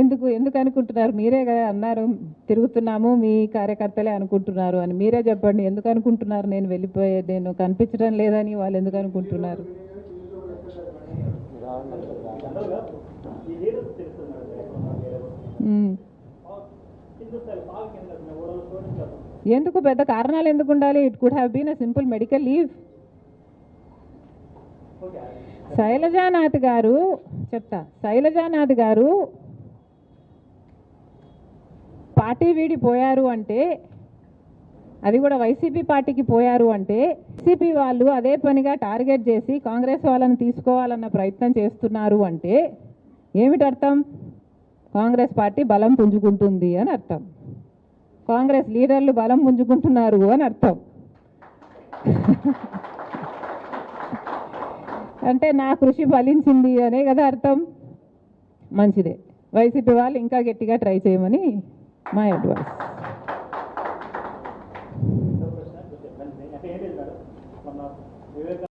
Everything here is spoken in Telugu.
ఎందుకు ఎందుకు అనుకుంటున్నారు? మీరే కదా అన్నారు తిరుగుతున్నాము మీ కార్యకర్తలే అనుకుంటున్నారు అని. మీరే చెప్పండి ఎందుకు అనుకుంటున్నారు? నేను వెళ్ళిపోయే నేను కనిపించడం లేదని వాళ్ళు ఎందుకు అనుకుంటున్నారు? ఎందుకు పెద్ద కారణాలు ఎందుకు ఉండాలి? It could have been a simple medical leave Sailajanath garu చెప్తా. శైలజానాథ్ గారు పార్టీ వీడి పోయారు అంటే అది కూడా వైసీపీ పార్టీకి పోయారు అంటే వైసీపీ వాళ్ళు అదే పనిగా టార్గెట్ చేసి కాంగ్రెస్ వాళ్ళని తీసుకోవాలన్న ప్రయత్నం చేస్తున్నారు అంటే ఏమిటి అర్థం? కాంగ్రెస్ పార్టీ బలం పుంజుకుంటుంది అని అర్థం. కాంగ్రెస్ లీడర్లు బలం పుంజుకుంటున్నారు అని అర్థం. అంటే నా కృషి ఫలించింది అనే కదా అర్థం. మంచిదే. వైసీపీ వాళ్ళు ఇంకా గట్టిగా ట్రై చేయమని మా అడ్వైస్